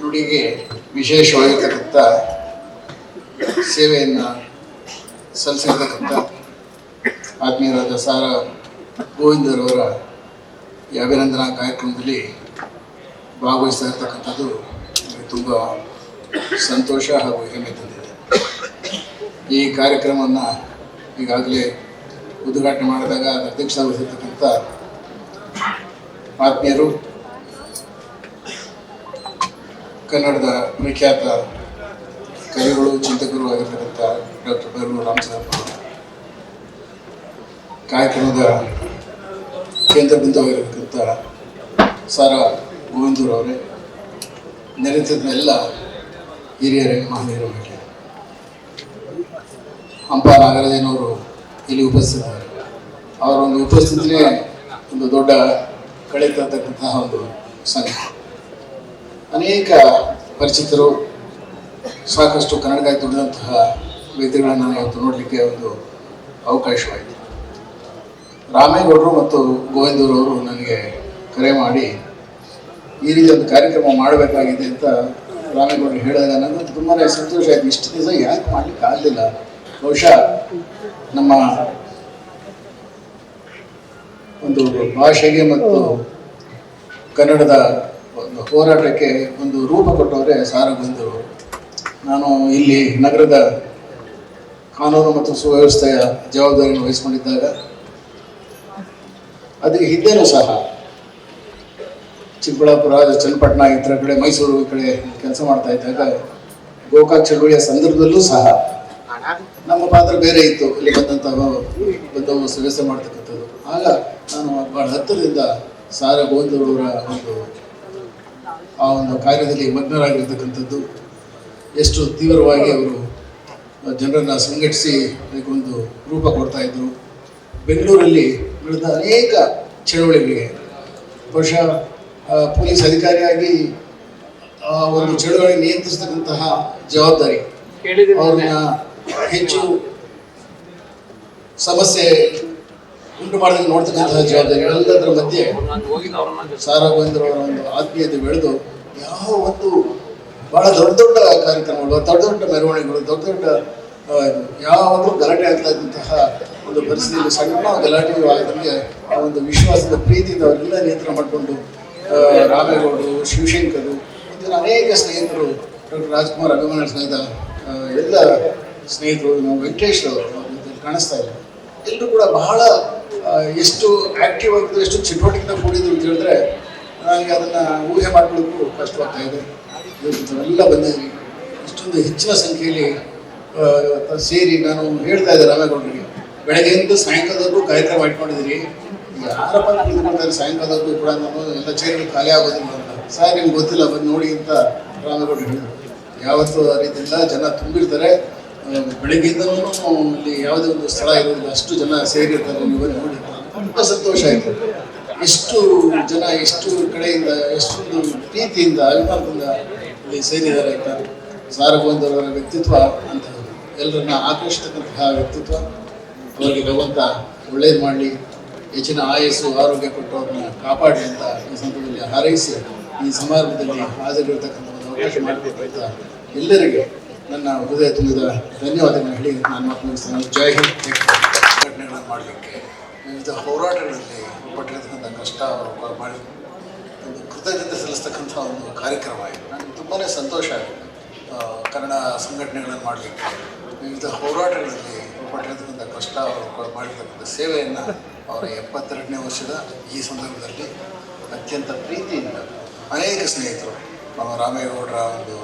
ನುಡಿಗೆ ವಿಶೇಷವಾಗಿರ್ತಕ್ಕಂಥ ಸೇವೆಯನ್ನು ಸಲ್ಲಿಸಿರ್ತಕ್ಕಂಥ ಆತ್ಮೀಯರಾದ ಸಾರ ಗೋವಿಂದರವರ ಈ ಅಭಿನಂದನಾ ಕಾರ್ಯಕ್ರಮದಲ್ಲಿ ಭಾಗವಹಿಸ್ತಾ ಇರ್ತಕ್ಕಂಥದ್ದು ತುಂಬ ಸಂತೋಷ ಹಾಗೂ ಹೆಮ್ಮೆ ತಂದಿದೆ. ಈ ಕಾರ್ಯಕ್ರಮವನ್ನು ಈಗಾಗಲೇ ಉದ್ಘಾಟನೆ ಮಾಡಿದಾಗ ಅಧ್ಯಕ್ಷ ವಹಿಸಿರ್ತಕ್ಕಂಥ ಆತ್ಮೀಯರು ಕನ್ನಡದ ಪ್ರಖ್ಯಾತ ಕವಿಗಳು, ಚಿಂತಕರು ಆಗಿರ್ತಕ್ಕಂಥ ಡಾಕ್ಟರ್ ಬೇರೂರು ರಾಮಚಂದ್ರಪ್ಪ. ಕಾರ್ಯಕ್ರಮದ ಕೇಂದ್ರ ಬಿಂದುವಾಗಿರ್ತಕ್ಕಂಥ ಸಾರ ಗೋವಿಂದೂರು ಅವರೇ ನೆರೆತಿದ್ದ ಎಲ್ಲ ಹಿರಿಯರೇ ಮಹನೀಯರು ಬಗ್ಗೆ ಹಂಪ ನಾಗರಾಜನವರು ಇಲ್ಲಿ ಉಪಸ್ಥಿತರು ಅವರ ಒಂದು ಉಪಸ್ಥಿತಿಯೇ ಒಂದು ದೊಡ್ಡ ಕಳೆ ತರ್ತಕ್ಕಂತಹ ಒಂದು ಸಂಗತಿ. ಅನೇಕ ಪರಿಚಿತರು, ಸಾಕಷ್ಟು ಕನ್ನಡಕ್ಕಾಗಿ ದುಡಿದಂತಹ ವ್ಯಕ್ತಿಗಳನ್ನು ಇವತ್ತು ನೋಡಲಿಕ್ಕೆ ಒಂದು ಅವಕಾಶವಾಯಿತು. ರಾಮೇಗೌಡರು ಮತ್ತು ಗೋವಿಂದೂರು ಅವರು ನನಗೆ ಕರೆ ಮಾಡಿ ಈ ರೀತಿ ಒಂದು ಕಾರ್ಯಕ್ರಮ ಮಾಡಬೇಕಾಗಿದೆ ಅಂತ ರಾಮೇಗೌಡರು ಹೇಳಿದಾಗ ನನಗೆ ತುಂಬಾ ಸಂತೋಷ ಆಯಿತು. ಇಷ್ಟು ದಿವಸ ಯಾಕೆ ಮಾಡಲಿಕ್ಕೆ ಆಗಲಿಲ್ಲ? ಬಹುಶಃ ನಮ್ಮ ಒಂದು ಭಾಷೆಗೆ ಮತ್ತು ಕನ್ನಡದ ಹೋರಾಟಕ್ಕೆ ಒಂದು ರೂಪ ಕೊಟ್ಟವರೇ ಸಾರ ಬಂದರು ನಾನು ಇಲ್ಲಿ ನಗರದ ಕಾನೂನು ಮತ್ತು ಸುವ್ಯವಸ್ಥೆಯ ಜವಾಬ್ದಾರಿಯನ್ನು ವಹಿಸಿಕೊಂಡಿದ್ದಾಗ ಅದಕ್ಕೆ ಹಿಂದೆನೂ ಸಹ ಚಿಕ್ಕಬಳ್ಳಾಪುರ, ಚನ್ನಪಟ್ಟಣ, ಇತರ ಕಡೆ, ಮೈಸೂರು ಕಡೆ ಕೆಲಸ ಮಾಡ್ತಾ ಇದ್ದಾಗ, ಗೋಕಾಕ್, ಚಳುವಳಿಯ ಸಂದರ್ಭದಲ್ಲೂ ಸಹ ನಮ್ಮ ಪಾತ್ರ ಬೇರೆ ಇತ್ತು. ಅಲ್ಲಿ ಬಂದಂತಹ ಬಂದವರು ಸದಸ್ಯ ಮಾಡ್ತಕ್ಕಂಥದ್ದು. ಆಗ ನಾನು ಬಹಳ ಹತ್ತಿರದಿಂದ ಸಾರ ಗೋವಿಂದರವರ ಒಂದು ಆ ಒಂದು ಕಾರ್ಯದಲ್ಲಿ ಮಗ್ನರಾಗಿರ್ತಕ್ಕಂಥದ್ದು ಎಷ್ಟು ತೀವ್ರವಾಗಿ ಅವರು ಜನರನ್ನು ಸಂಘಟಿಸಿ ಅದಕ್ಕೊಂದು ರೂಪ ಕೊಡ್ತಾ ಇದ್ದರು ಬೆಂಗಳೂರಲ್ಲಿ ನಡೆದ ಅನೇಕ ಚಳವಳಿಗಳಿಗೆ ಬಹುಶಃ ಪೊಲೀಸ್ ಅಧಿಕಾರಿಯಾಗಿ ಆ ಒಂದು ಚಳವಳಿ ನಿಯಂತ್ರಿಸತಕ್ಕಂತಹ ಜವಾಬ್ದಾರಿ ಅವ್ರನ್ನ ಹೆಚ್ಚು ಸಮಸ್ಯೆ ಉಂಟು ಮಾಡಿದಂಗೆ ನೋಡ್ತಕ್ಕಂತಹ ಜವಾಬ್ದಾರಿ ಎಲ್ಲದರ ಮಧ್ಯೆ ಗೋವಿಂದರವರ ಒಂದು ಆತ್ಮೀಯತೆ ಬೆಳೆದು ಯಾವ ಒಂದು ಬಹಳ ದೊಡ್ಡ ದೊಡ್ಡ ಕಾರ್ಯಕ್ರಮಗಳು, ದೊಡ್ಡ ದೊಡ್ಡ ಮೆರವಣಿಗೆಗಳು, ದೊಡ್ಡ ದೊಡ್ಡ ಯಾವ ಯಾವಾಗಲೂ ಗಲಾಟೆ ಆಗ್ತಾ ಇದ್ದಂತಹ ಒಂದು ಪರಿಸ್ಥಿತಿಯಲ್ಲಿ ಸಣ್ಣ ಗಲಾಟೆಯು ಆಗದಂಗೆ ಆ ಒಂದು ವಿಶ್ವಾಸದ ಪ್ರೀತಿಯಿಂದ ಅವರೆಲ್ಲ ನಿಯಂತ್ರಣ ಮಾಡಿಕೊಂಡು ರಾಮೇಗೌಡರು, ಶಿವಶಂಕರು ಮತ್ತು ಅನೇಕ ಸ್ನೇಹಿತರು ಡಾಕ್ಟರ್ ರಾಜ್ಕುಮಾರ್ ಅಭಿಮಾನ ಸ್ನೇಹಿತ ಎಲ್ಲ ಸ್ನೇಹಿತರು, ನಾವು ವೆಂಕಟೇಶ್ ಅವರು ಕಾಣಿಸ್ತಾ ಇಲ್ಲ ಎಲ್ಲರೂ ಕೂಡ ಬಹಳ ಎಷ್ಟು ಆಕ್ಟಿವ್ ಆಗಿದ್ರು, ಎಷ್ಟು ಚಟುವಟಿಕೆಯಿಂದ ಕೂಡಿದ್ರು ಅಂತ ಹೇಳಿದ್ರೆ ನನಗೆ ಅದನ್ನ ಊಹೆ ಮಾಡ್ಕೊಳ್ಳೋಕ್ಕೂ ಕಷ್ಟವಾಗ್ತಾ ಇದೆ. ಎಲ್ಲ ಬಂದಿದ್ವಿ ಇಷ್ಟೊಂದು ಹೆಚ್ಚಿನ ಸಂಖ್ಯೆಯಲ್ಲಿ ಸೇರಿ ನಾನು ಹೇಳ್ತಾ ಇದ್ದೆ ರಾಮೇಗೌಡರಿಗೆ ಬೆಳಗ್ಗೆಯಿಂದ ಸಾಯಂಕಾಲದವರೆಗೂ ಕಾರ್ಯಕ್ರಮ ಇಟ್ಕೊಂಡಿದ್ದೀರಿ ಯಾರಪ್ಪ ಕುಳಿತುಕೊಳ್ತಾರೆ ಸಾಯಂಕಾಲದವರೆಗೂ ಕೂಡ ನಾನು ಎಲ್ಲ ಚೇರ್ಗಳು ಖಾಲಿ ಆಗೋದಿಲ್ಲ ಅಂತ. ಸರ್ ನಿಮ್ಗೆ ಗೊತ್ತಿಲ್ಲ, ಬಂದು ನೋಡಿ ಅಂತ ರಾಮೇಗೌಡರು ಹೇಳಿದ್ರು. ಯಾವತ್ತೂ ಆ ರೀತಿ ಜನ ತುಂಬಿರ್ತಾರೆ. ಆ, ಬೆಳಗ್ಗೆಯಿಂದನೂ ಇಲ್ಲಿ ಯಾವುದೇ ಒಂದು ಸ್ಥಳ ಇರೋದಿಲ್ಲ ಅಷ್ಟು ಜನ ಸೇರಿರ್ತಾರೆ ನೀವು ನೋಡಿ ತುಂಬ ಸಂತೋಷ ಆಯಿತು. ಎಷ್ಟು ಜನ ಎಷ್ಟು ಕಡೆಯಿಂದ ಎಷ್ಟೊಂದು ಪ್ರೀತಿಯಿಂದ ಅಭಿಮಾನದಿಂದ ಇಲ್ಲಿ ಸೇರಿದ್ದಾರೆ ಅಂತ ಸಾರಗೋವಿಂದರವರ ವ್ಯಕ್ತಿತ್ವ ಅಂತ ಎಲ್ಲರನ್ನ ಆಕರ್ಷಿಸ್ತಕ್ಕಂತಹ ವ್ಯಕ್ತಿತ್ವ. ಅವರಿಗೆ ಭಗವಂತ ಒಳ್ಳೇದು ಮಾಡಲಿ ಹೆಚ್ಚಿನ ಆಯಸ್ಸು ಆರೋಗ್ಯ ಕೊಟ್ಟು ಅವ್ರನ್ನ ಕಾಪಾಡಿ ಅಂತ ಈ ಸಂದರ್ಭದಲ್ಲಿ ಹಾರೈಸಿ ಈ ಸಮಾರಂಭದಲ್ಲಿ ಹಾಜರಿರ್ತಕ್ಕಂಥ ಒಂದು ಅವಕಾಶ ಮಾಡಿಕೊಟ್ಟಂತ ಎಲ್ಲರಿಗೆ ನನ್ನ ಹೃದಯ ತುಂಬಿದ ಧನ್ಯವಾದಗಳನ್ನು ಹೇಳಿ ನಾನು ಮಾತನಾಡಿಸ್ತೇನೆ ಜೈ ಹಿಂದ್. ಘಟನೆಗಳನ್ನು ಮಾಡಲಿಕ್ಕೆ ವಿವಿಧ ಹೋರಾಟಗಳಲ್ಲಿ ಪಟ್ಟಿರತಕ್ಕಂಥ ಕಷ್ಟ ಅವರು ಮಾಡಿ ಒಂದು ಕೃತಜ್ಞತೆ ಸಲ್ಲಿಸ್ತಕ್ಕಂಥ ಒಂದು ಕಾರ್ಯಕ್ರಮ ಇದು ನನಗೆ ತುಂಬಾ ಸಂತೋಷ ಆಗಿದೆ. ಆ, ಕನ್ನಡ ಸಂಘಟನೆಗಳನ್ನು ಮಾಡಲಿಕ್ಕೆ ವಿವಿಧ ಹೋರಾಟಗಳಲ್ಲಿ ಪಟ್ಟಿರತಕ್ಕಂಥ ಕಷ್ಟ ಅವರು ಮಾಡಿರ್ತಕ್ಕಂಥ ಸೇವೆಯನ್ನು ಅವರ ಎಪ್ಪತ್ತೆರಡನೇ ವರ್ಷದ ಈ ಸಂದರ್ಭದಲ್ಲಿ ಅತ್ಯಂತ ಪ್ರೀತಿಯಿಂದ ಅನೇಕ ಸ್ನೇಹಿತರು ನಮ್ಮ ರಾಮೇಗೌಡರ ಒಂದು